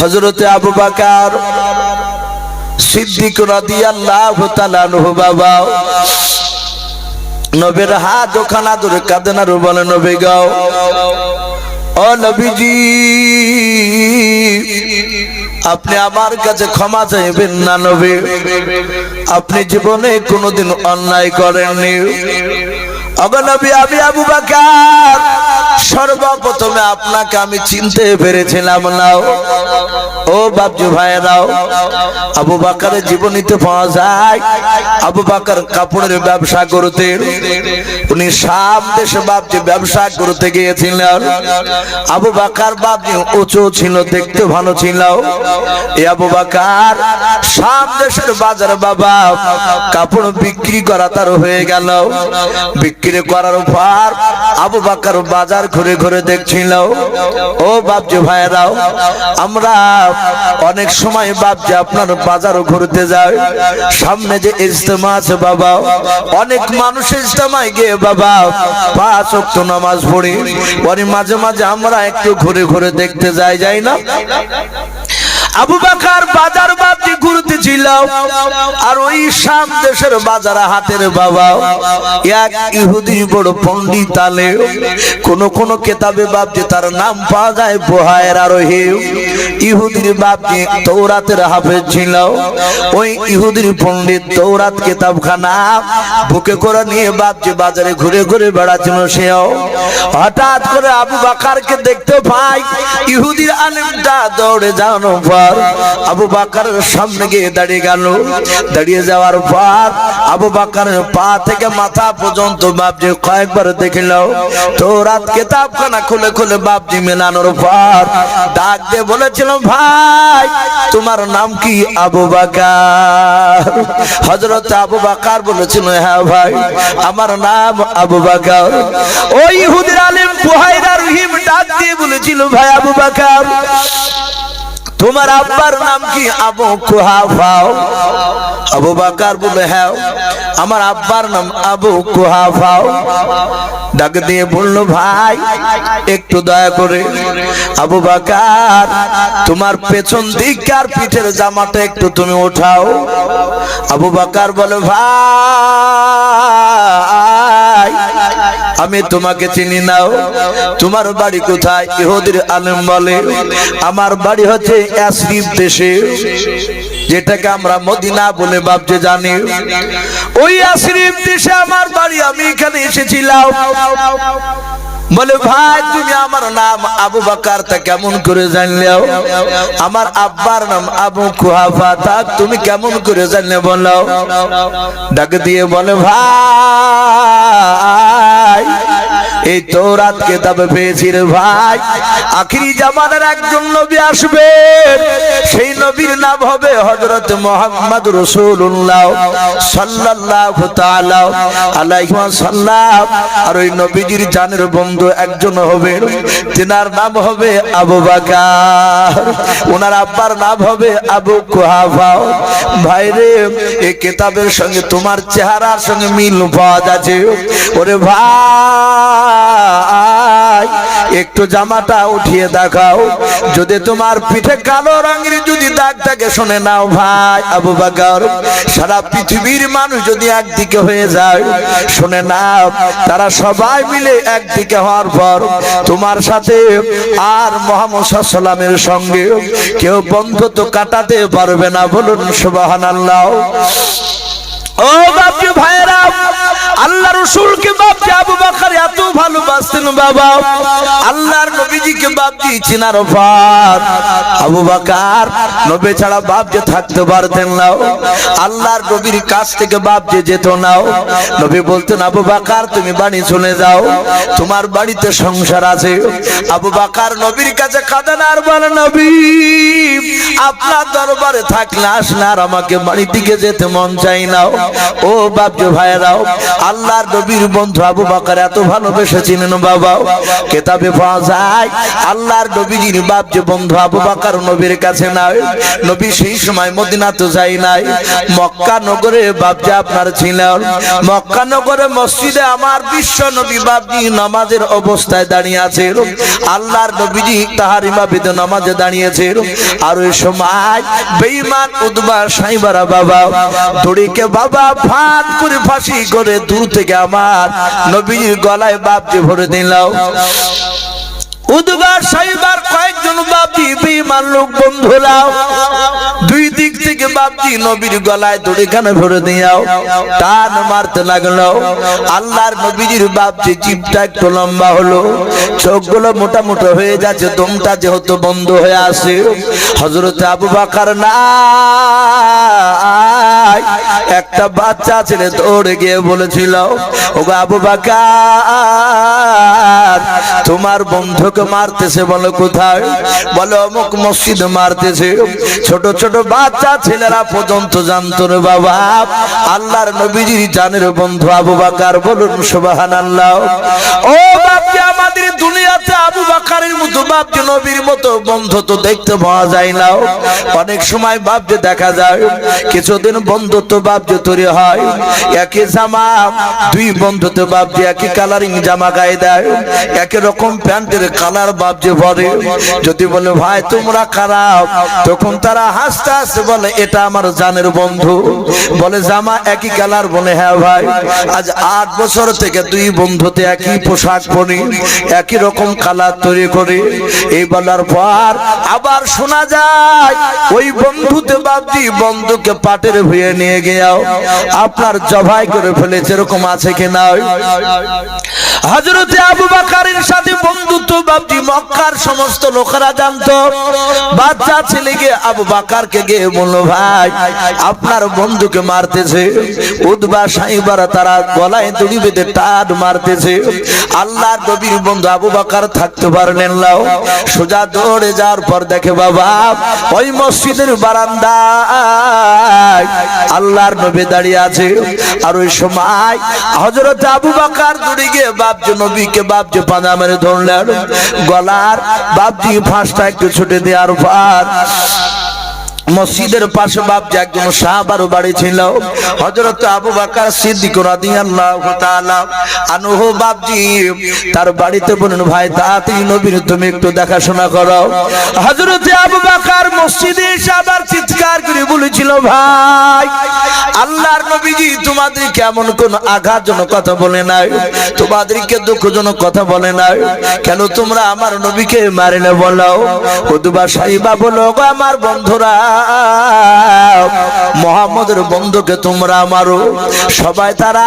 হজরতে আবু বাকার সিদ্দিক বাবা, নবীর হাত ওখানা ধরে কাঁদেন আর বলে, নবী গাও ও নবীজি, আপনি আমার কাছে ক্ষমা চাইবেন না, নবী। আপনি জীবনে কোনোদিন অন্যায় করেননি। আমি আবু বাকার। সর্বপ্রথমে আপনাকে আমি চিনতে পেরেছিলাম না। ও বাবজু ভাইরাও আবু বাকারের জীবনীতে পাওয়া যায়, আবু বাকার কাপড়ের ব্যবসা করতে উনি সাম দেশে বাবজি ব্যবসা করতে গিয়েছিলেন। আবু বাকার বাবজি উঁচু ছিল, দেখতে ভালো ছিল। এ আবু বাকার সাম দেশের বাজার বাবা, কাপড় বিক্রি করা তার হয়ে গেল। বিক্রি করার পর আবু বাকার বাজার ঘুরে ঘুরে দেখছিল। ও বাবজি ভাইরাও আমরা অনেক সময় বাবজি আপনার বাজার ঘুরতে যাই। সামনে যে ইজতেমা আছে বাবা, অনেক মানুষ ইজতেমায় গিয়ে বাবা পাঁচ ওয়াক্ত নামাজ পড়ি। পরে মাঝে মাঝে আমরা একটু ঘুরে ঘুরে দেখতে যাই যাই না? আবু বাকার বাজার বাপটি ঘুরতে ছিল। আর ওই শাম দেশের বাজার হাতের বাবা। এক ইহুদি বড় পণ্ডিত আলে। কোন কোন কেতাবে বাপটি তার নাম পাওয়া যায় বোহায়ের আরোহী। ইহুদির বাপটি তৌরাতের হাফেজ ছিল। ওই ইহুদির পণ্ডিত তৌরাত কেতাবখানা বুকে করে নিয়ে বাপজি বাজারে ঘুরে ঘুরে বেড়াচ্ছিল সেও। হঠাৎ করে আবু বাকারকে দেখতে পাই, ইহুদির আলেমটা দৌড়ে যাওয়ানো পর আবু বাকারের সামনে গিয়ে দাঁড়িয়ে গেল। দাঁড়িয়ে যাওয়ার পর আবু বাকারের পা থেকে মাথা পর্যন্ত বাপজি কয়েকবার দেখিল। তো রাত কেতাবখানা খুলে খুলে বাপজি মেলানোর পর ডাক দিয়ে বলেছিল, ভাই, তোমার নাম কি আবু বাকার? হজরত আবু বাকার বলেছিল হ্যাঁ ভাই, আমার নাম আবু বাকার। ওই ইহুদির আলিম বুহাইরা রহিম ডাক দিয়ে বলেছিল, ভাই আবু বাকার তোমার আব্বার নাম কি? আবু কুহাফাও আবু বাকার বলে হ্যাঁ আমার আব্বার নাম আবু কুহাফাও ডাক দিয়ে বলল, ভাই, একটু দয়া করে, আবু বাকার, তোমার পেছন দিক আর পিঠের জামাটা একটু তুমি ওঠাও। আবু বাকার বলে, ভাই আমি তোমাকে চিনি নাও। তোমার বাড়ি কোথায়? ইহুদির আলেম বলে। আমার বাড়ি হচ্ছে অ্যাসরিফ দেশে। যেটাকে আমরা মদিনা বলে ভাবতে জানি। ওই অ্যাসরিফ দেশে আমার বাড়ি, আমি এখানে এসেছিলাম। বলে, ভাই, তুমি আমার নাম আবু বাকার তা কেমন করে জানলেও আমার আব্বার নাম আবু কুহাফা, তা তুমি কেমন করে জানলে বলো? ডাক দিয়ে বলে, ভাই এই তৌরাত কেতাবে পেয়েছি রে ভাই। আখিরি জামানের একজন নবী আসবে। সেই নবীর নাম হবে হযরত মুহাম্মদ রাসূলুল্লাহ সাল্লাল্লাহু তাআলা আলাইহি ওয়াসাল্লাম। আর ওই নবীজির জানের বন্ধু একজন হবে, তিনার নাম হবে আবু বকর। ওনার আব্বার নাম হবে আবু কুহাফা। ভাই রে, এই কিতাবের সঙ্গে তোমার চেহারার সঙ্গে মিল পাওয়া যাচ্ছে। ওরে ভাই। একটু জামাটা উঠিয়ে দেখাও। যদি তোমার পিঠে কালো রঙের যদি দাগ থাকে, শুনে নাও ভাই আবু বাকর, সারা পৃথিবীর মানুষ যদি একদিকে হয়ে যায়, শুনে নাও, তারা সবাই মিলে একদিকে হওয়ার পর তোমার সাথে আর মোহাম্মদ সাল্লামের সঙ্গে কেউ বন্ধুত্ব কাটাতে পারবে না। বলুন সুবাহান আল্লাহ ও বাপজি ভাইরা আল্লাহ রসুলকে বাপজি আবু বাকার এত ভালোবাসতেন বাবা। আল্লাহর নবীজিকে বাপজি চিনার পর আবু বাকার নবী ছাড়া বাপ যে থাকতে পারতেন না। আল্লাহর নবীর কাছ থেকে বাপ যে যেত না। নবী বলতেন, আবু বাকার, তুমি বাড়ি চলে যাও। তোমার বাড়িতে সংসার আছে। আবু বাকার নবীর কাছে কাঁদেন আর বলে, নবী, আপনার দরবারে থাকলে আসলে আর আমাকে বাড়ি দিকে যেতে মন চাই না। ও বাপজো ভাইরাও আল্লাহর নবীর বন্ধু আবু বাকার এত ভালোবেসেছিলেন বাবা। কেতাবে পাওয়া যায়, আল্লাহর নবীজির বাপজো বন্ধু আবু বাকার নবীর কাছে নাই, নবী সেই সময় মদিনা তো যাই নাই। মক্কা নগরে বাপজা আপনার ছিলেন, মক্কা নগরে মসজিদে আমার বিশ্ব নবী বাপজি নামাজের অবস্থায় দাঁড়িয়ে আছে আল্লাহর নবীজি তাহার ইমাবিতে নামাজে দাঁড়িয়েছে আর ওই সময় বেঈমান উদ্বা সাইবারা বাবা দড়িকে বাবা ফাঁদ করে ফাঁসি করে দূর থেকে আমার নবীর গলায় বাপজি ভরে দিলাম। উদ্বার সাইবার কয়েকজন বাপজি বেঈমান লোক, বন্ধুরা, দুই দিক থেকে বাপজি নবীর গলায় দড়ি খানে ভরে দিয়াও, টান মারতে লাগল। আল্লাহর নবীজির বাপজি জিপটা একটু লম্বা হলো। চোখগুলো মোটা মোটা হয়ে যাচ্ছে, দমটা যেহেতু বন্ধ হয়ে আসে হজরতে আবু বাকার না একটা বাচ্চা ছেলে দৌড়ে গিয়ে বলেছিল ও আবু বাকার, তোমার বন্ধুকে মারতেছে বলো কোথায়? বলো অমুক মসজিদ মারতেছে। ছোট ছোট বাচ্চা ছেলেরা পর্যন্ত জানতো রে বাবা। আল্লাহর নবীজির জানের বন্ধু আবু বাকার বলুন, সুবহানাল্লাহ। ও আমাদের দুনিয়াতে আবু বাকারের মতো বাপজি নবীর মতো বন্ধু তো দেখতে পাওয়া যায় না। অনেক সময় বাপজি দেখা যায়, কিছুদিন বন্ধুত্ব বাপজি তৈরি হয়। একই জামা, দুই বন্ধুত্ব বাপজি একই কালারিং জামা গায়ে দেয়, একই রকম প্যান্টের কালার বাপজি ভরে যদি বলে, ভাই, তোমরা খারাপ। তখন তারা হাসতে হাসতে বলে, এটা আমার জানের বন্ধু। বলে, জামা একই কালার বলে। হ্যাঁ ভাই, আজ আট বছর থেকে দুই বন্ধুতে একই পোশাক পরি, একই রকম কালার তৈরি করি। এই বলার পর আবার শোনা যায়, ওই বন্ধুতে বাপজি বন্ধুকে পাটের ভুয়ে নিয়ে গিয়াও আপনার জবাই করে ফেলেছে, এরকম আছে কিনা হজরতে আবু বাকারের সাথে বন্ধুত্ব বাপজি মক্কার সমস্ত লোকেরা জানতো, বাচ্চা ছেলেকে আবু বাকারকে গিয়ে বলল, ভাই, আপনার বন্ধুকে মারতেছে, উদ্বা সাইবারা তারা গলায় দড়ি বেঁধে টান মারতেছে। আল্লাহর নবীর বন্ধু আবু বাকার থাকতে পারলেন লাও সোজা দৌড়ে যাওয়ার পর দেখে বাবা, ওই মসজিদের বারান্দায় আল্লাহর নবী দাঁড়িয়ে আছে। আর ওই সময় হজরত আবু বাকার দৌড়ে গিয়ে বাপজি নবীকে বাপজি পাঁজা মেরে ধরলেন। গলার বাপজি ফাঁসটা একটু ছুটে দেওয়ার পর মসজিদের পাশে বাপ যে একজন সাহাবারও বাড়ি ছিল, হযরত আবু বকর সিদ্দিক রাদিয়াল্লাহু তাআলা আনহু বাপজি, তার বাড়িতে বলেন ভাই, তাড়াতাড়ি নবীর, তুমি একটু দেখাশোনা করো। হযরত আবু বকর মসজিদে এসে আবার চিৎকার করে বলেছিল, ভাই, আল্লাহর নবীজি তোমাদের কেমন কোন আঘাতজনক কথা বলে নাই, তোমাদেরকে দুঃখজনক কথা বলে নাই। কেন তোমরা আমার নবীকে মারিলে বলো? হুদবা সাহিবা বলো আমার বন্ধুরা মোহাম্মদের বন্ধুকে তোমরা মারো। সবাই তারা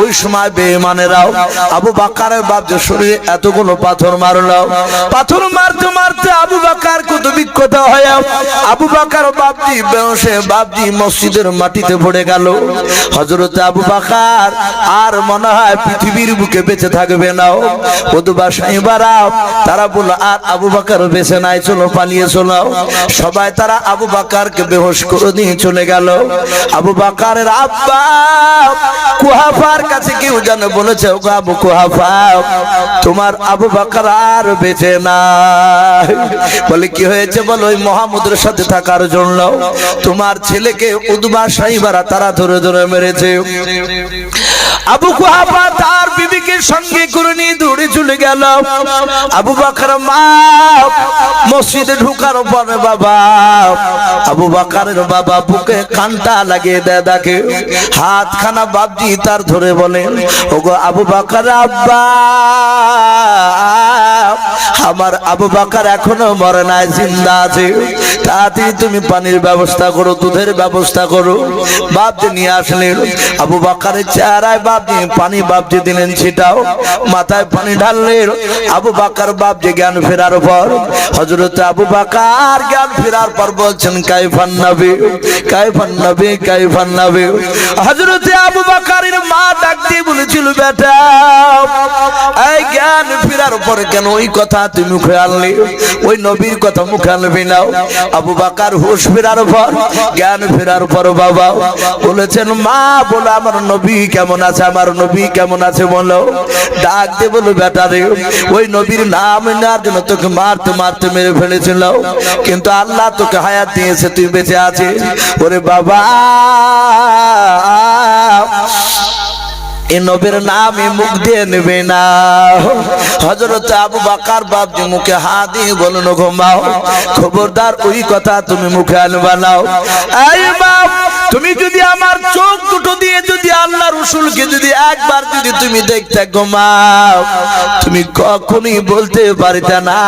ওই সময় বেমানেরাও আবু বাকারের বাপ যে শরীরে এতগুলো পাথর মারলাও পাথর মারতে মারতে আবু বাকার কত বিক্ষত হয়ে আবু বাকার বাপজি বেহসে বাপজি মসজিদের মাটিতে পড়ে গেল। হজরত আবু বাকার আর মনে হয় পৃথিবীর বুকে বেঁচে থাকবে না। ওদুবা সাইবারা, তারা বলল, আর আবু বাকার বেঁচে নাই, চলো পালিয়ে চলো। সবাই তারা আবু বাকারকে বেহোশ করে দিয়ে চলে গেল। আবু বাকারের আব্বা কুহাফার কাছে কেউ জানে বলেছে, ওগো আবু কুহাফা, তোমার আবু বাকার আর বেঁচে না বলে, কি হয়েছে? বলো ওই মহামুদের সাথে থাকার জন্য তোমার ছেলেকে উদ্বা সাইবারা তারা ধরে ধরে মেরেছে। আবু কুহাফা তার বিবিকে সঙ্গে করে নিয়ে দৌড়ে চলে গেল। আবু বাকার মা, মসজিদে ঢুকার পরে বাবা, আবু বাকারের বাবা বুকে কানটা লাগিয়ে দেয় দেখে। হাত খানা বাবজি তার ধরে বলেন ওগো আবু বাকার আব্বা, আমার আবু বাকার এখনও মরে নাই, জিন্দা আছে। তাতে তুমি পানির ব্যবস্থা করো, দুধের ব্যবস্থা করো। বাপ নিয়ে আসলেন আবু বাকারের চেহারায় বাপ বাপজি পানি বাপজি দিলেন ছিটাও মাথায় পানি ঢাললেন আবু বাকার বাপজি জ্ঞান ফেরার পর হজরত আবু বাকার জ্ঞান ফেরার পর বলছেন, কাইফান নবী কাইফান নবী কাইফান নবী। হজরত আবু বাকারের মা ডাক দিয়ে বলেছিল, বেটা, এই জ্ঞান ফেরার পর কেন ওই কথা তুমি মুখে আনলি? ওই নবীর কথা মুখে আনবি নাও আবু বাকার হুশ ফেরার পর, জ্ঞান ফেরার পর বাবা বলেছেন, মা বলে আমার নবী কেমন আছে আমার নবী কেমন আছে বলো? ডাক দিয়ে বলো বেটা রে, ওই নবীর নাম নেওয়ার জন্য তোকে মারতে মারতে মেরে ফেলেছিল। কিন্তু আল্লাহ তোকে হায়াত দিয়েছে, তুই বেঁচে আছে ওরে বাবা। এ নবীর নামে মুখ দিয়ে নেবে না। হজরত আবু বাকার বাপজি মুখে হা দিয়ে বলুন ঘুমাও খবরদার, ওই কথা তুমি মুখে আনবা নাও বাপ তুমি যদি আমার চোখ দুটো দিয়ে যদি আল্লাহ রসুলকে যদি একবার যদি তুমি দেখতে ঘুমাও, তুমি কখনই বলতে পারিতে না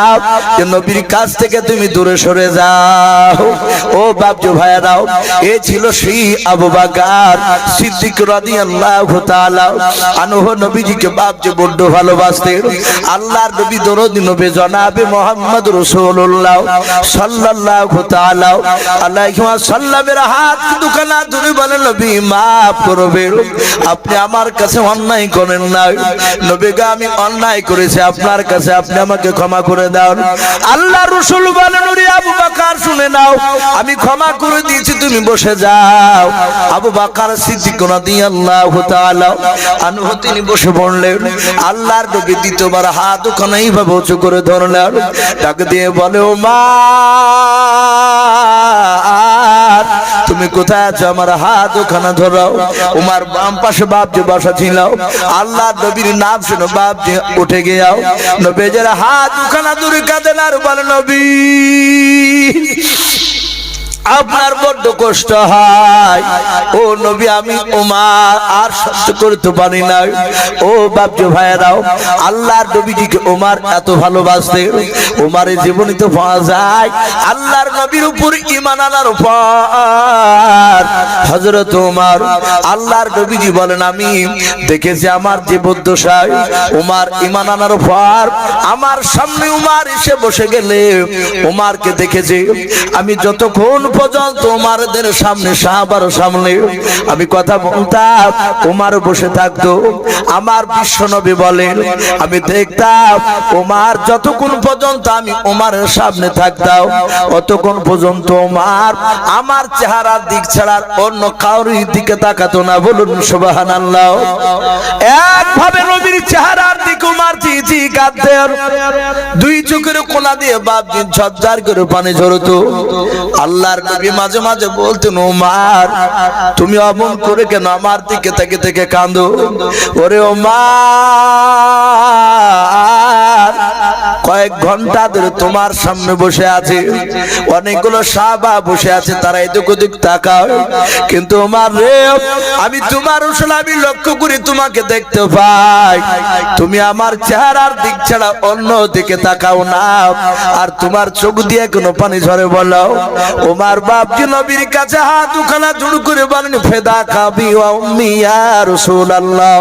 যে নবীর কাছ থেকে তুমি দূরে সরে যাও। ও বাপজু ভাইয়ারাও এ ছিল সেই আবু বাকার সিদ্দিক রাদিয়াল্লাহু তাআলা আনহ নবীজিকে বাপজি বড্ড ভালোবাসতেন। আল্লাহর নবী দরদি নবী জনাবে মোহাম্মদ রাসূলুল্লাহ সাল্লাল্লাহু তাআলা আলাইহি ওয়াসাল্লামের হাত দুখানা বলেন নবী, মাফ করবে। আপনি আমার কাছে অন্যায় করেন না। নবী আমি অন্যায় করেছি। আপনার কাছে আপনি আমাকে ক্ষমা করে আল্লাহ রসুল বলেন আবু শুনে নাও, আমি ক্ষমা করে দিয়েছি, তুমি বসে যাও। আবু সিদ্দিক রাদিয়াল্লাহু তাআলা আনহু, তিনি বসে পড়লেন। আল্লাহর নবী দ্বিতীয়বার হাত ওখানে এইভাবে উঁচু করে ধরলেন। তাকে দিয়ে বলে ও মা তুমি কোথায় আছো? আমার হাত ওখানে ধরাও। উমার বাম পাশে বাপ যে বসা ছিলাও আল্লাহ নবীর নাম শুনো বাপ যে উঠে গিয়াও। নবীজের হাত ওখানে দূরে কাঁদেন আর বলে, নবী আপনার বড্ড কষ্ট হয়। ও নবী, আমি ওমার আর সহ্য করতে পারি না। ও বাপজি ভাইয়েরাও, আল্লাহর নবীজিকে ওমার এত ভালোবাসতে ওমারের জীবনী তো পাওয়া যায়। আল্লাহর নবীর উপর ইমান আনার পর। হজরত ওমার আল্লাহর নবীজি বলেন, আমি দেখেছি আমার যে বদ্ধসায় ওমার ইমান আনার পর আমার সামনে উমার এসে বসে গেলে উমারকে দেখেছি। আমি যতক্ষণ পর্যন্ত উমারদের সামনে সাহাবার সামনে। আমি কথা বলতাম, উমার বসে থাকতো। আমার বিশ্ব নবী বলেন, আমি দেখতাম, উমার যতক্ষণ পর্যন্ত আমি উমারের সামনে থাকতাম, অতক্ষণ পর্যন্ত উমার আমার চেহারার দিক ছাড়ার অন্য কাউরির দিকে তাকাতো না। বলুন সুবাহান আল্লাহ একভাবে নবীর চেহারার দিকে উমার চিচি কাঁদতেন দুই চোখের কোনা দিয়ে বাপ ঝরঝর করে পানি ঝরতো। আল্লাহর নবী মাঝে মাঝে বলতেন, ওমার, তুমি অমন করে কেন আমার দিকে থেকে থেকে কাঁদো? ওরে ওমার কয়েক ঘণ্টা ধরে তোমার সামনে বসে আছে। অনেকগুলো সাবা বসে আছে, তারা এদিক ওদিক তাকায়। কিন্তু আমার রে, আমি তোমার আসলে আমি লক্ষ্য করি তোমাকে দেখতে পাই। তুমি আমার চেহারার দিক ছাড়া অন্য দিকে তাকাও না। আর তোমার চোখ দিয়ে কোনো পানি ঝরে বলো, ওমার বাপজি নবীর কাছে হাত উখানা জুড় করে বলেন, ফেদা খাবি ও মিয়া রসুল আল্লাহ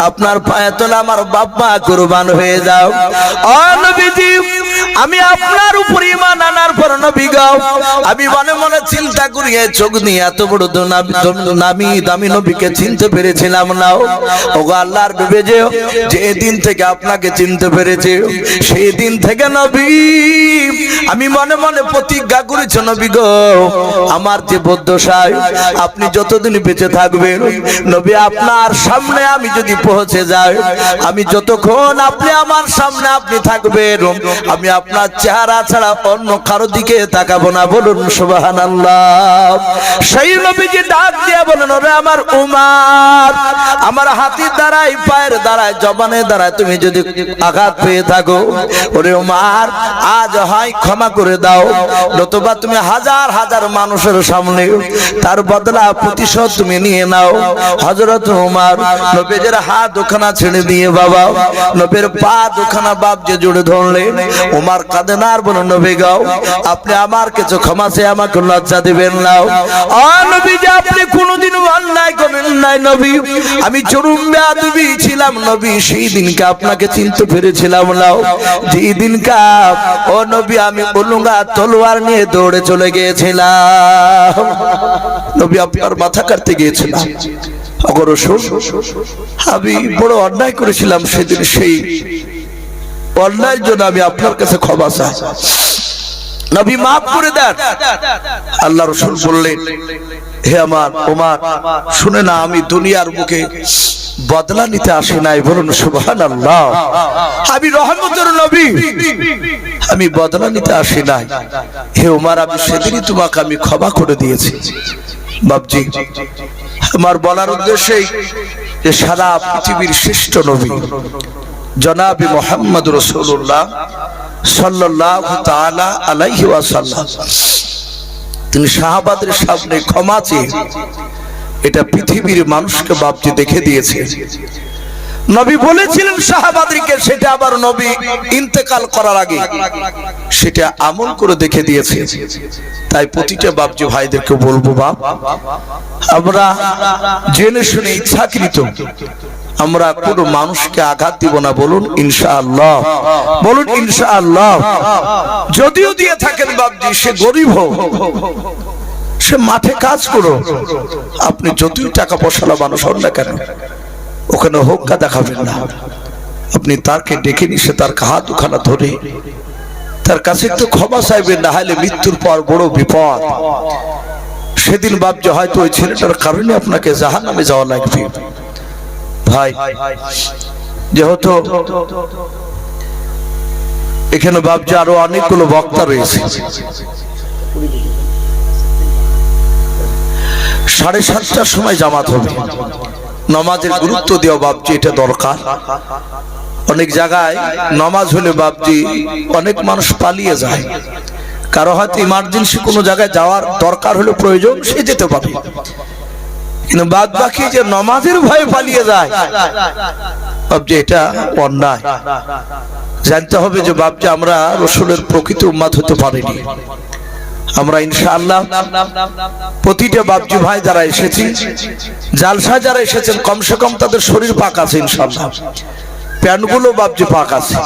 আপনার পায়ে তোলা আমার বাবা কুরবান হয়ে যাও। আমি আপনার উপর পর নবী গাও। আমি মনে মনে চিন্তা করি চোখ নিয়ে এত বড় নামি দামি নবীকে চিনতে পেরেছিলাম না। আল্লাহর যে থেকে আপনাকে চিনতে সেই দিন থেকে নবী, আমি মনে মনে প্রতিজ্ঞা করেছি নবী আমার যে আপনি যতদিন বেঁচে থাকবেন, নবী আপনার সামনে আমি যদি পৌঁছে যাই, আমি যতক্ষণ আপনি আমার সামনে আপনি থাকবেন, আমি আপনার চেহারা ছাড়া অন্য কারও দিকে তাকাবো না, বলুন সুবাহান সেই নবীজি ডাক দিয়ে বলেন, ওরে আমার উমার, আমার হাতির দ্বারাই পায়ের দ্বারায়, জবানের দ্বারায় তুমি যদি আঘাত পেয়ে থাকো, ওরে উমার, আজ হয় ক্ষমা করে দাও, নতুবা তুমি হাজার হাজার মানুষের সামনে তার বদলা প্রতিশোধ তুমি নিয়ে নাও। হজরত উমার, নবীজের হাত দুখানা ছেড়ে দিয়ে, বাবা, নবীর পা দুখানা বাপ যে জুড়ে ধরলেন ওমার কাঁদে না আর বলে, নবী গাও আপনি আমার কিছু ক্ষমা চেয়ে আমাকে লজ্জা দিবেন না। আপনি কোনোদিন অন্যায় করেন নাই নবী। আমি চরুম বেয়াদবি ছিলাম নবী, সেই দিনকে আপনাকে চিনতে পেরেছিলাম না। যেই দিনকা, ও নবী, আমি উলুঙ্গা তলোয়ার নিয়ে দৌড়ে চলে গিয়েছিলাম। নবী আপনার মাথা কাটতে গিয়েছিলাম। আমি বড় অন্যায় করেছিলাম সেদিন সেই। অন্যায়ের জন্য আমি আপনার কাছে ক্ষমা চাই। নবী মাফ করে দেন। আল্লাহ রসুল বললেন, হে আমার ওমার, শুনে না আমি দুনিয়ার মুখে বদলা নিতে আসি নাই, বলুন সুবহান আল্লাহ আমি রহমতের নবী, আমি বদলা নিতে আসি নাই। হে উমার আমি সেদিনই তোমাকে আমি ক্ষমা করে দিয়েছি। বাবজি আমার বলার উদ্দেশ্যেই যে সারা পৃথিবীর শ্রেষ্ঠ নবী, জনাবি মোহাম্মদ রসুল্লাহ তিনি শাহাবাদের সামনে ক্ষমা চেয়ে এটা পৃথিবীর মানুষকে বাপজি দেখে দিয়েছে। নবী বলেছিলেন শাহাবাদীকে সেটা আবার নবী ইন্তেকাল করার আগে। সেটা আমল করে দেখে দিয়েছে। তাই প্রতিটা বাপজি ভাইদেরকে বলব, বাপ, আমরা জেনে শুনে ইচ্ছাকৃত আমরা কোন মানুষকে আঘাত দিব না, বলুন ইনশাআল্লাহ। বলুন ইনশাআল্লাহ। যদিও দিয়ে থাকেন বাপজি, সে গরিব হোক, সে মাঠে কাজ করো আপনি যতই টাকা পয়সালা মানুষ হন না কেন, ওখানে হোক্কা দেখাবেন না। আপনি তারকে ডেকে নিয়ে, সে তার হাত দুখানা ধরে, তার কাছে একটু ক্ষমা চাইবেন, না হলে মৃত্যুর পর বড় বিপদ। সেদিন ভাবছে হয়তো ওই ছেলেটার কারণে আপনাকে জাহান নামে যাওয়া লাগবে। ভাই, যেহেতু এখানে ভাবছে আরও অনেকগুলো বক্তা রয়েছে। সাড়ে সাতটার সময় জামাত হবে। নমাজের গুরুত্ব দেওয়া বাপজি এটা দরকার। অনেক জায়গায় নমাজ হলে বাপজি অনেক মানুষ পালিয়ে যায়। কারও হয়তো ইমার্জেন্সি কোনো জায়গায় যাওয়ার দরকার হলে প্রয়োজন, সে যেতে পারে। কিন্তু বাদ বাকি যে নমাজের ভয়ে পালিয়ে যায় বাপজি এটা অন্যায়। জানতে হবে যে বাপজি আমরা রসুলের প্রকৃত উম্মাদ হতে পারিনি। আমরা ইনশাআল্লাহ প্রতিটা বাপজি ভাই যারা এসেছি, জালসা যারা এসেছেন, কমসে কম তাদের শরীর পাক আছে ইনশাআল্লাহ। প্যান্টগুলো বাপজি পাক আছে।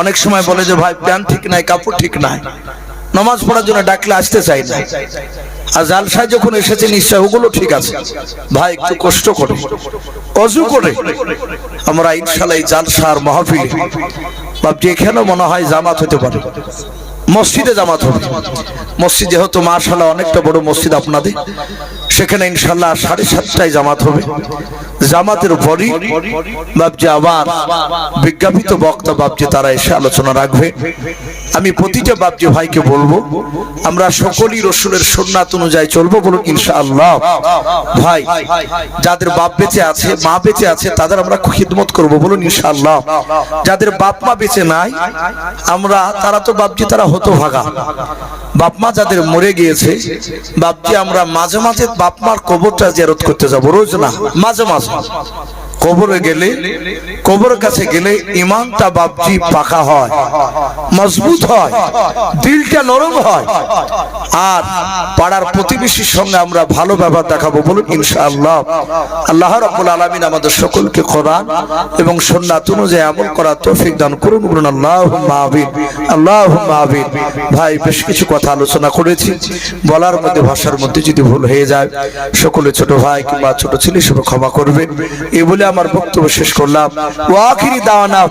অনেক সময় বলে যে ভাই প্যান্ট ঠিক নাই, কাপড় ঠিক নাই। নামাজ পড়ার জন্য ডাকলে আসতে চাই না। আর জালসায় যখন এসেছে, নিশ্চয় ওগুলো ঠিক আছে। ভাই, একটু কষ্ট করে। অজু করে। আমরা ইনশাল্লাহ এই জালসার মাহফিলে বাপজি এখানেও মনে হয় জামাত হতে পারে। মসজিদে জামাত হবে। মসজিদ যেহেতু মার্শাল্লাহ অনেকটা বড় মসজিদ আপনাদের। সেখানে ইনশাল্লাহ সাড়ে সাতটায় জামাত হবে। জামাতের পরই বাবজি আবার বিজ্ঞাপিত বক্তা বাবজি তারা এসে আলোচনা রাখবে। আমি প্রতিটা বাবজি ভাইকে বলব, আমরা সকলই রসুলের সোননাথ অনুযায়ী চলবো বলুন ইনশাআল্লাহ। ভাই, যাদের বাপ বেঁচে আছে, মা বেঁচে আছে, তাদের আমরা খিদমত করব বলুন ইনশাআল্লাহ। যাদের বাপ মা বেঁচে নাই, আমরা, তারা তো বাপজি তারা হতো ভাগা বাপ মা যাদের মরে গিয়েছে বাপজি আমরা মাঝে মাঝে বাপ মার কবরটা জেরত করতে যাব রোজ না মাঝে মাঝে। কবরে গেলে, কবরের কাছে গেলে ইমানটা বাপজি পাকা হয়, মজবুত হয়, দিলটা নরম হয়। আর পাড়ার প্রতিবেশীর সঙ্গে আমরা ভালো ব্যবহার দেখাবো বলুন, ইনশাআল্লাহ। আল্লাহ রাব্বুল আলামিন আমাদের সকলকে কোরআন এবং সুন্নাত অনুযায়ী আমল করার তৌফিক দান করুন, বলুন, আল্লাহুম্মা আমিন আল্লাহুম্মা আমিন। ভাই, বেশ কিছু কথা আলোচনা করেছি, বলার মধ্যে, ভাষার মধ্যে যদি ভুল হয়ে যায়, সকলে ছোট ভাই কিংবা ছোট ছেলে সব ক্ষমা করবে এই বলে আমার বক্তব্য শেষ করলাম। ওয়াখিরি দাওয়ানা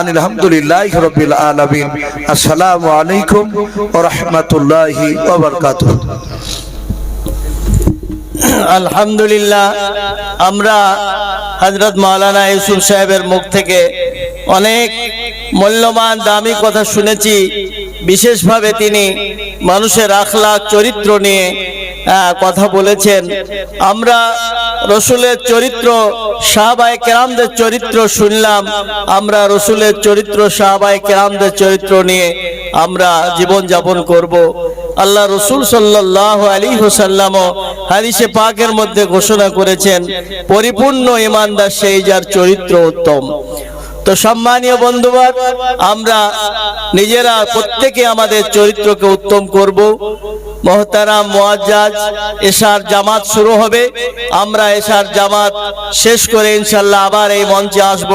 আনিল হামদুলিল্লাহি রাব্বিল আলামিন। আসসালামু আলাইকুম ওয়া রাহমাতুল্লাহি আলহামদুলিল্লাহ, আমরা হজরত মাওলানা ইউসুফ সাহেবের মুখ থেকে অনেক মূল্যবান, দামি কথা শুনেছি। বিশেষভাবে তিনি মানুষের আখলাক চরিত্র নিয়ে কথা বলেছেন। আমরা রসুলের চরিত্র সাহাবাই কেরামদের চরিত্র শুনলাম। আমরা রসুলের চরিত্র সাহাবাই কেরামদের চরিত্র নিয়ে আমরা জীবন যাপন করব। আল্লাহ রসুল সাল্লাহ আলী হোসাল্লামও হাদিসে পাকের মধ্যে ঘোষণা করেছেন, পরিপূর্ণ ইমানদার সেই যার চরিত্র উত্তম। তো সম্মানীয় বন্ধুবার আমরা নিজেরা প্রত্যেকে আমাদের চরিত্রকে উত্তম করব। মহতারাম মোয়াজ এশার জামাত শুরু হবে। আমরা এশার জামাত শেষ করে ইনশাল্লাহ আবার এই মঞ্চে আসব।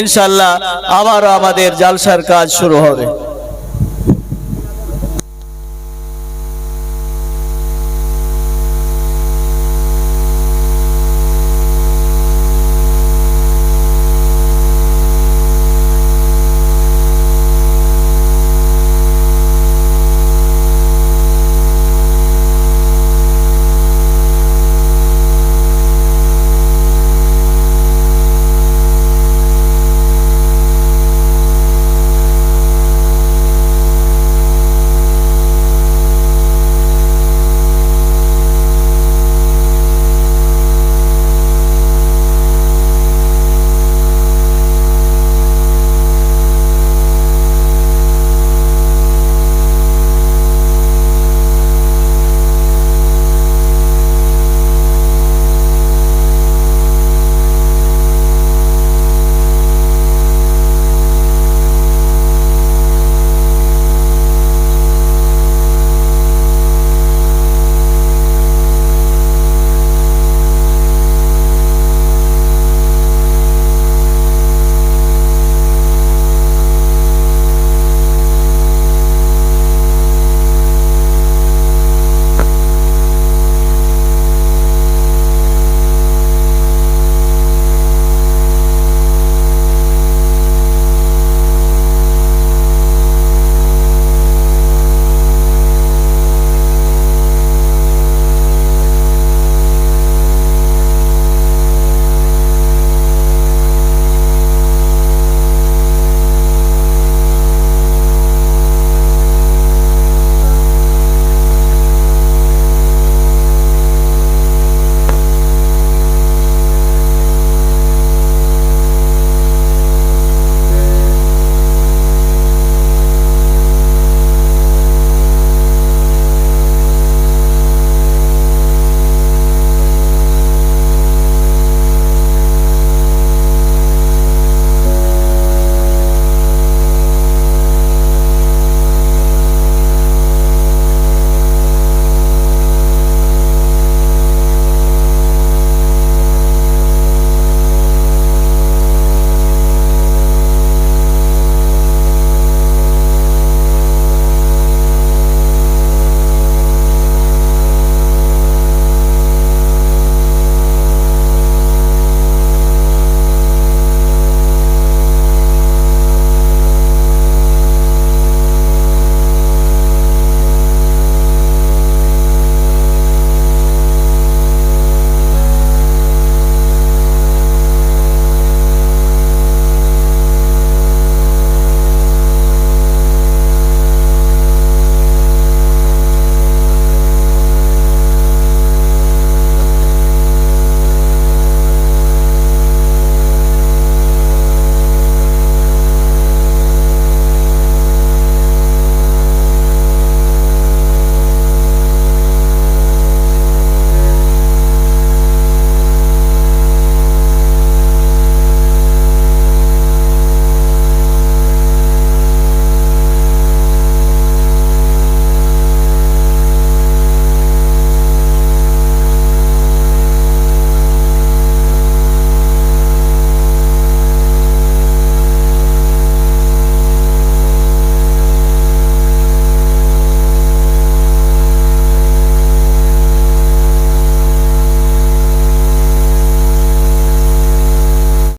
ইনশাল্লাহ আবারও আমাদের জালসার কাজ শুরু হবে।